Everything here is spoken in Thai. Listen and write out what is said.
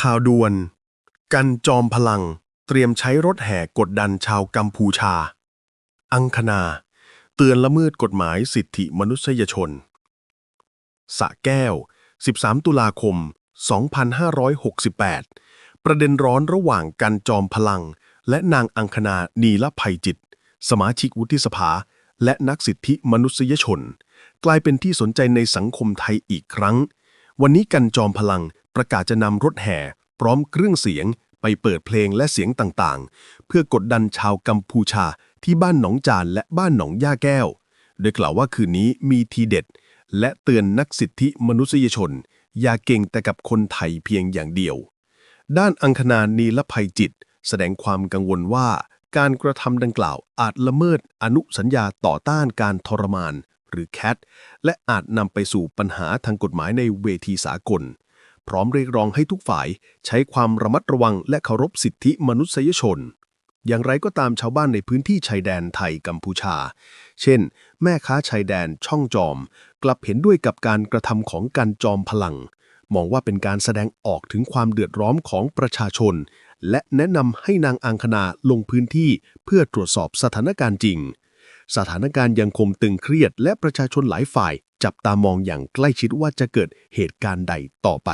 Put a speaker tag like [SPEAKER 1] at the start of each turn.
[SPEAKER 1] ข่าวด่วน กันจอมพลัง เตรียมใช้รถแห่กดดันชาวกัมพูชา อังคณา เตือนละเมิดกฎหมายสิทธิมนุษยชน สะแก้ว 13 ตุลาคม 2568 ประเด็นร้อนระหว่างกันจอมพลัง และนางอังคณานีละภัยจิต สมาชิกวุฒิสภา และนักสิทธิมนุษยชน กลายเป็นที่สนใจในสังคมไทยอีกครั้ง วันนี้กันจอมพลัง ประกาศจะนำรถแห่ พร้อมเครื่องเสียง ไปเปิดเพลงและเสียงต่างๆ เพื่อกดดันชาวกัมพูชาที่บ้านหนองจานและบ้านหนองย่าแก้ว โดยกล่าวว่าคืนนี้มีทีเด็ด และเตือนนักสิทธิมนุษยชน อย่าเก่งแต่กับคนไทยเพียงอย่างเดียว ด้านอังคณานีละภัยจิต แสดงความกังวลว่าการกระทำดังกล่าวอาจละเมิดอนุสัญญาต่อต้านการทรมาน หรือแคทและอาจนำไปสู่ปัญหาทางกฎหมายในเวทีสากล พร้อมเรียกร้องให้ทุกฝ่าย ใช้ความระมัดระวังและเคารพสิทธิมนุษยชน อย่างไรก็ตามชาวบ้านในพื้นที่ชายแดนไทยกัมพูชา เช่น แม่ค้าชายแดนช่องจอม กลับเห็นด้วยกับการกระทำของการจอมพลัง มองว่าเป็นการแสดงออกถึงความเดือดร้อนของประชาชน และแนะนำให้นางอังคณาลงพื้นที่เพื่อตรวจสอบสถานการณ์จริงสถานการณ์ยังคงตึงเครียดและประชาชนหลายฝ่าย จับตามองอย่างใกล้ชิดว่าจะเกิดเหตุการณ์ใดต่อไป